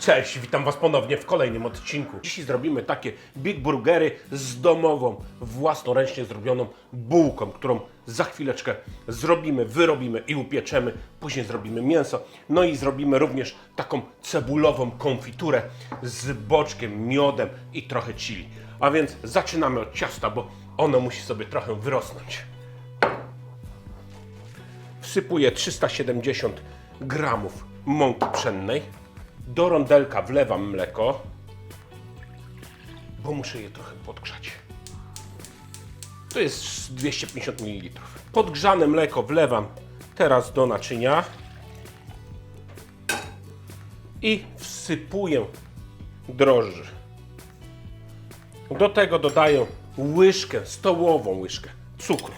Cześć, witam Was ponownie w kolejnym odcinku. Dzisiaj zrobimy takie big burgery z domową, własnoręcznie zrobioną bułką, którą za chwileczkę zrobimy, wyrobimy i upieczemy. Później zrobimy mięso. No i zrobimy również taką cebulową konfiturę z boczkiem, miodem i trochę chili. A więc zaczynamy od ciasta, bo ono musi sobie trochę wyrosnąć. Wsypuję 370 gramów mąki pszennej. Do rondelka wlewam mleko, bo muszę je trochę podgrzać. To jest 250 ml. Podgrzane mleko wlewam teraz do naczynia i wsypuję drożdży. Do tego dodaję łyżkę, stołową łyżkę cukru.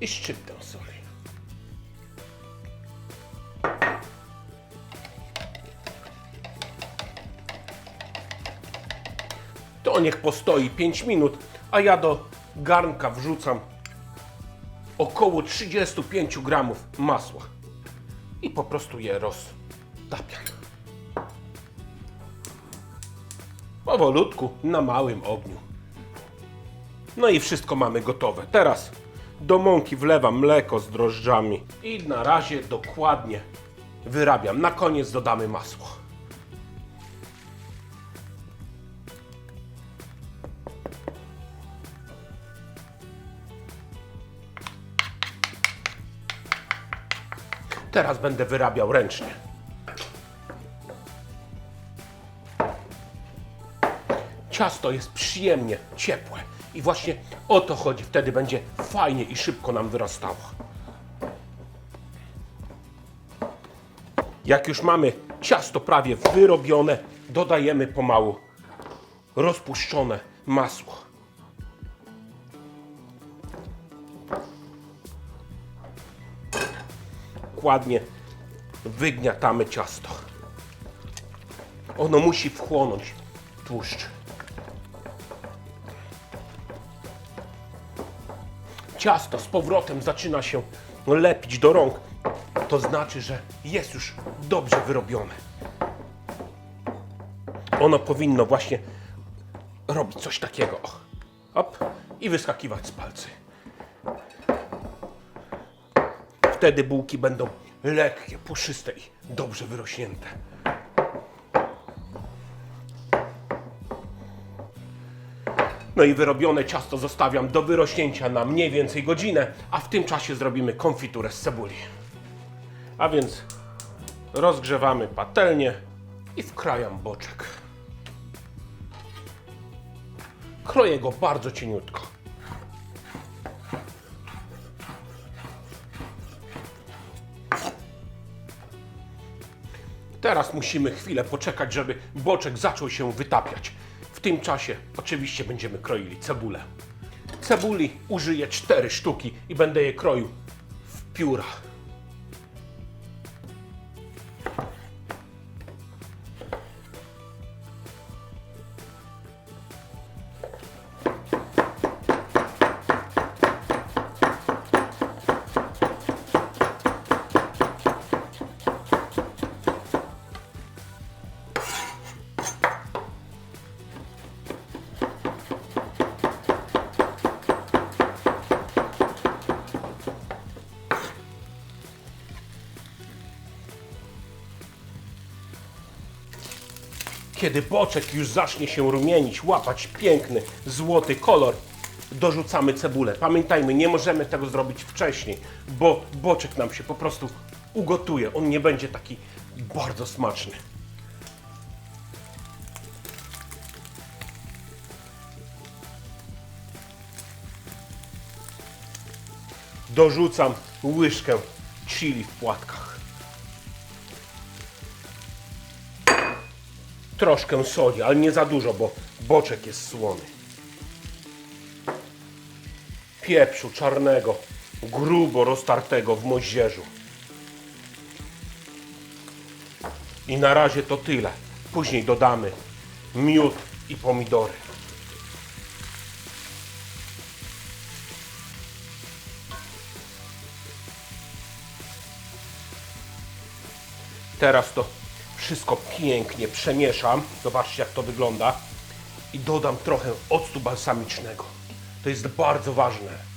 I szczyptę To niech postoi 5 minut, a ja do garnka wrzucam około 35 gramów masła i po prostu je roztapiam. Powolutku, na małym ogniu. No i wszystko mamy gotowe. Teraz do mąki wlewam mleko z drożdżami i na razie dokładnie wyrabiam. Na koniec dodamy masło. Teraz będę wyrabiał ręcznie. Ciasto jest przyjemnie ciepłe i właśnie o to chodzi. Wtedy będzie fajnie i szybko nam wyrastało. Jak już mamy ciasto prawie wyrobione, dodajemy pomału rozpuszczone masło. Dokładnie wygniatamy ciasto. Ono musi wchłonąć tłuszcz. Ciasto z powrotem zaczyna się lepić do rąk. To znaczy, że jest już dobrze wyrobione. Ono powinno właśnie robić coś takiego. Hop. I wyskakiwać z palcy. Wtedy bułki będą lekkie, puszyste i dobrze wyrośnięte. No i wyrobione ciasto zostawiam do wyrośnięcia na mniej więcej godzinę, a w tym czasie zrobimy konfiturę z cebuli. A więc rozgrzewamy patelnię i wkrajam boczek. Kroję go bardzo cieniutko. Teraz musimy chwilę poczekać, żeby boczek zaczął się wytapiać. W tym czasie oczywiście będziemy kroili cebulę. Cebuli użyję 4 sztuki i będę je kroił w pióra. Kiedy boczek już zacznie się rumienić, łapać piękny, złoty kolor, dorzucamy cebulę. Pamiętajmy, nie możemy tego zrobić wcześniej, bo boczek nam się po prostu ugotuje. On nie będzie taki bardzo smaczny. Dorzucam łyżkę chili w płatkach. Troszkę soli, ale nie za dużo, bo boczek jest słony. Pieprzu czarnego, grubo roztartego w moździerzu. I na razie to tyle. Później dodamy miód i pomidory. Teraz to wszystko pięknie przemieszam. Zobaczcie, jak to wygląda. I dodam trochę octu balsamicznego. To jest bardzo ważne.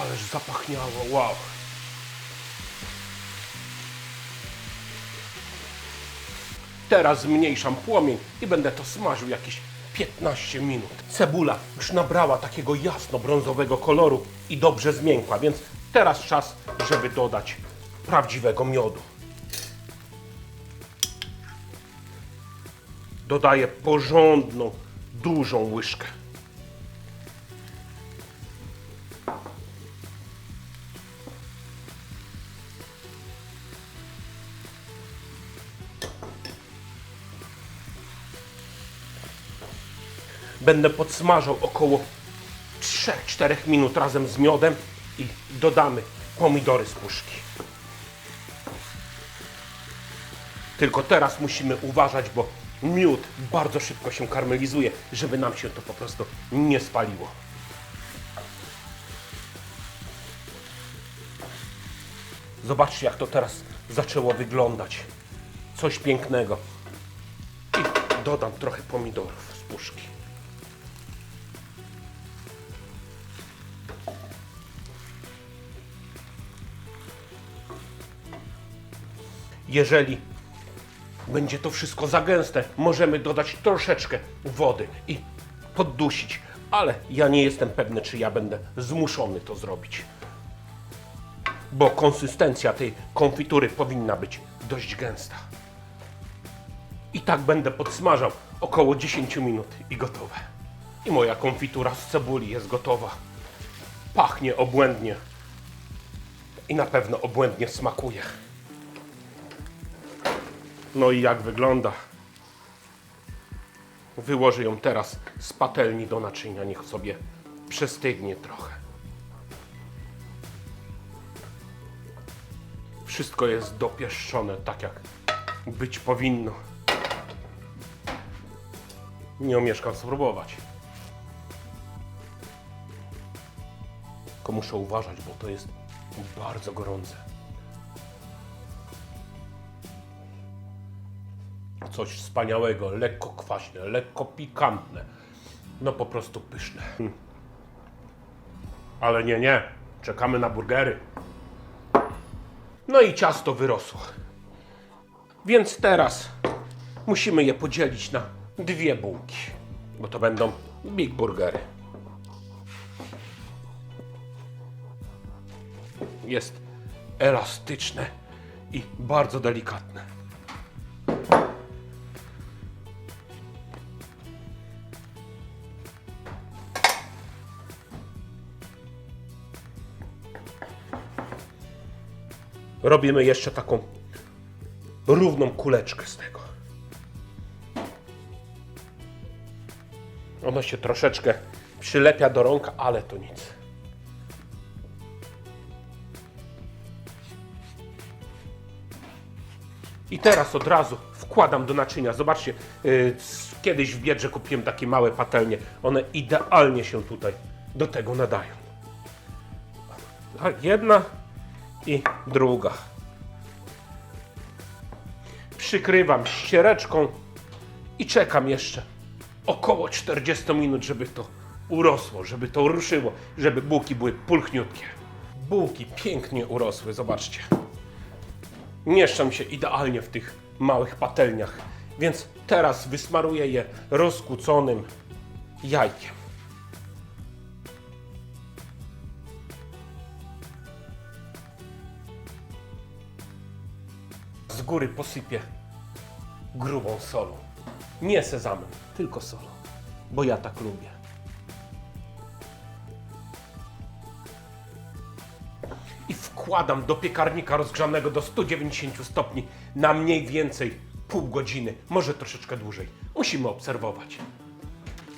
Ależ zapachniało, wow. Teraz zmniejszam płomień i będę to smażył jakieś 15 minut. Cebula już nabrała takiego jasno-brązowego koloru i dobrze zmiękła, więc teraz czas, żeby dodać prawdziwego miodu. Dodaję porządną, dużą łyżkę. Będę podsmażał około 3-4 minut razem z miodem i dodamy pomidory z puszki. Tylko teraz musimy uważać, bo miód bardzo szybko się karmelizuje, żeby nam się to po prostu nie spaliło. Zobaczcie, jak to teraz zaczęło wyglądać. Coś pięknego. I dodam trochę pomidorów z puszki. Jeżeli będzie to wszystko za gęste, możemy dodać troszeczkę wody i poddusić, ale ja nie jestem pewny, czy ja będę zmuszony to zrobić. Bo konsystencja tej konfitury powinna być dość gęsta. I tak będę podsmażał około 10 minut i gotowe. I moja konfitura z cebuli jest gotowa. Pachnie obłędnie. I na pewno obłędnie smakuje. No i jak wygląda? Wyłożę ją teraz z patelni do naczynia, niech sobie przestygnie trochę. Wszystko jest dopieszczone tak jak być powinno. Nie omieszkam spróbować. Tylko muszę uważać, bo to jest bardzo gorące. Coś wspaniałego, lekko kwaśne, lekko pikantne. No po prostu pyszne. Ale nie, nie. Czekamy na burgery. No i ciasto wyrosło. Więc teraz musimy je podzielić na dwie bułki, bo to będą big burgery. Jest elastyczne i bardzo delikatne. Robimy jeszcze taką równą kuleczkę z tego. Ona się troszeczkę przylepia do rąk, ale to nic. I teraz od razu wkładam do naczynia. Zobaczcie, yy, kiedyś w Biedrze kupiłem takie małe patelnie. One idealnie się tutaj do tego nadają. Jedna i druga. Przykrywam ściereczką i czekam jeszcze około 40 minut, żeby to urosło, żeby to ruszyło, żeby bułki były pulchniutkie. Bułki pięknie urosły, zobaczcie. Mieszczą się idealnie w tych małych patelniach, więc teraz wysmaruję je rozkuconym jajkiem. Góry posypię grubą solą. Nie sezamem, tylko solą, bo ja tak lubię. I wkładam do piekarnika rozgrzanego do 190 stopni na mniej więcej pół godziny, może troszeczkę dłużej. Musimy obserwować.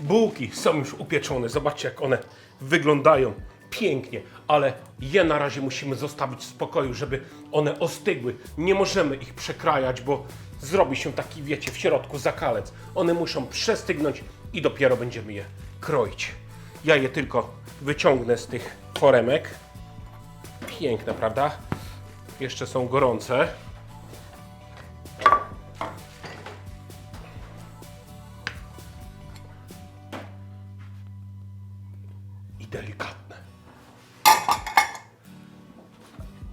Bułki są już upieczone. Zobaczcie, jak one wyglądają pięknie, ale je na razie musimy zostawić w spokoju, żeby one ostygły. Nie możemy ich przekrajać, bo zrobi się taki, wiecie, w środku zakalec. One muszą przestygnąć i dopiero będziemy je kroić. Ja je tylko wyciągnę z tych foremek. Piękne, prawda? Jeszcze są gorące.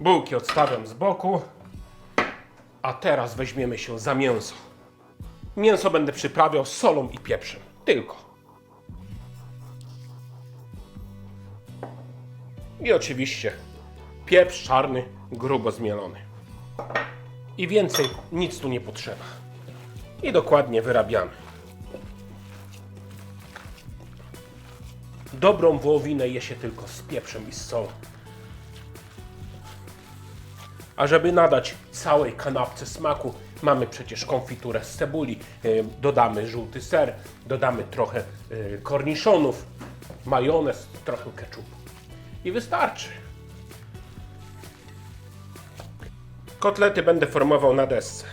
Bułki odstawiam z boku. A teraz weźmiemy się za mięso. Mięso będę przyprawiał solą i pieprzem. Tylko. I oczywiście pieprz czarny, grubo zmielony. I więcej nic tu nie potrzeba. I dokładnie wyrabiamy. Dobrą wołowinę je się tylko z pieprzem i z solą. A żeby nadać całej kanapce smaku, mamy przecież konfiturę z cebuli, y, dodamy żółty ser, dodamy trochę y, korniszonów, majonez, trochę keczupu. I wystarczy. Kotlety będę formował na desce.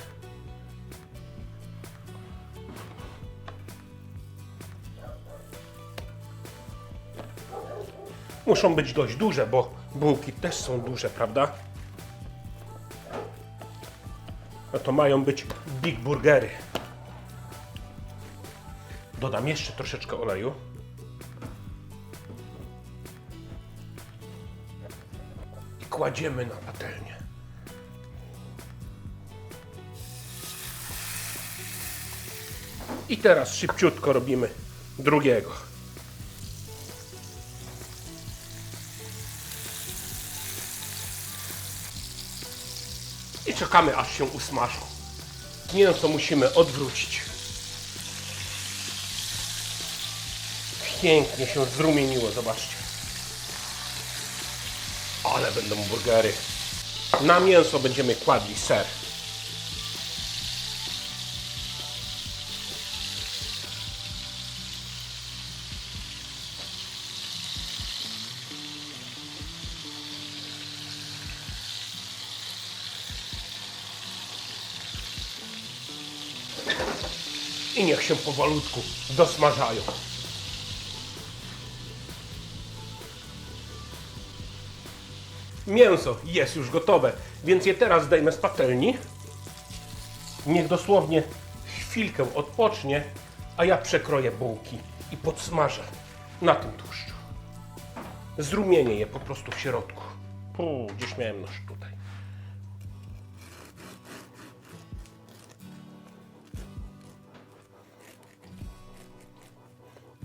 Muszą być dość duże, bo bułki też są duże, prawda? No to mają być big burgery. Dodam jeszcze troszeczkę oleju. I kładziemy na patelnię. I teraz szybciutko robimy drugiego. Czekamy aż się usmażą. Mięso musimy odwrócić. Pięknie się zrumieniło, zobaczcie. Ale będą burgery. Na mięso będziemy kładli ser. Się powolutku dosmażają. Mięso jest już gotowe, więc je teraz zdejmę z patelni. Niech dosłownie chwilkę odpocznie, a ja przekroję bułki i podsmażę na tym tłuszczu. Zrumienię je po prostu w środku. Puu, gdzieś miałem nóż tutaj.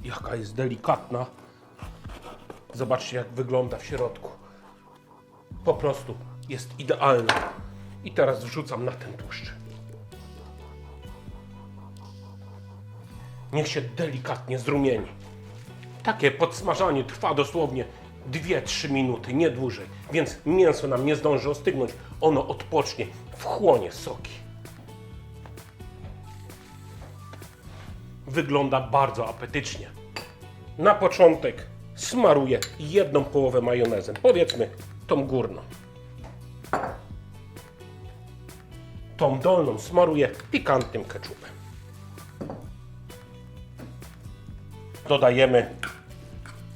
Jaka jest delikatna. Zobaczcie, jak wygląda w środku. Po prostu jest idealna. I teraz wrzucam na ten tłuszcz. Niech się delikatnie zrumieni. Takie podsmażanie trwa dosłownie 2-3 minuty, nie dłużej. Więc mięso nam nie zdąży ostygnąć. Ono odpocznie, wchłonie soki. Wygląda bardzo apetycznie. Na początek smaruję jedną połowę majonezem. Powiedzmy tą górną. Tą dolną smaruję pikantnym keczupem. Dodajemy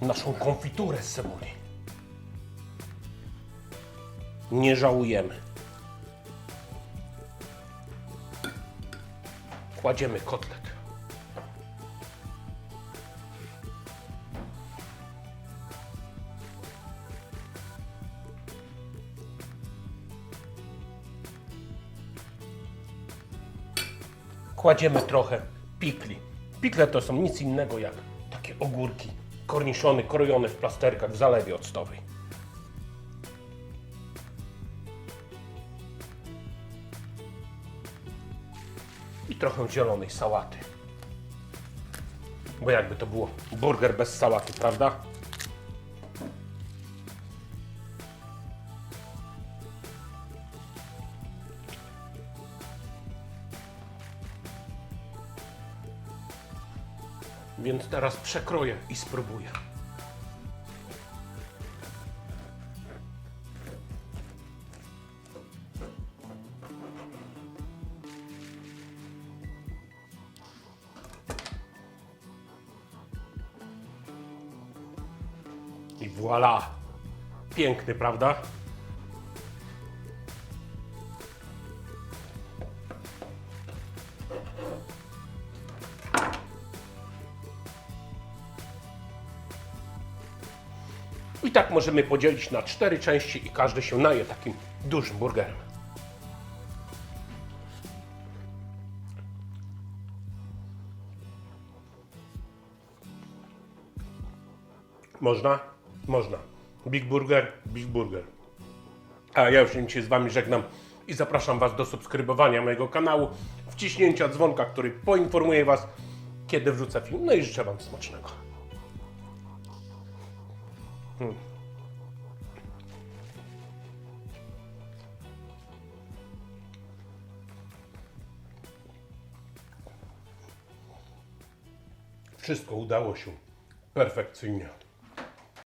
naszą konfiturę z cebuli. Nie żałujemy. Kładziemy kotlet. Kładziemy trochę pikli. Pikle to są nic innego jak takie ogórki, korniszony, krojone w plasterkach w zalewie octowej. I trochę zielonej sałaty. Bo jakby to było burger bez sałaty, prawda? Więc teraz przekroję i spróbuję. I voilà! Piękny, prawda? Tak możemy podzielić na cztery części i każdy się naje takim dużym burgerem. Można? Można. Big Burger, Big Burger. A ja już się z Wami żegnam i zapraszam Was do subskrybowania mojego kanału, wciśnięcia dzwonka, który poinformuje Was, kiedy wrzucę film. No i życzę Wam smacznego. Hmm. Wszystko udało się perfekcyjnie.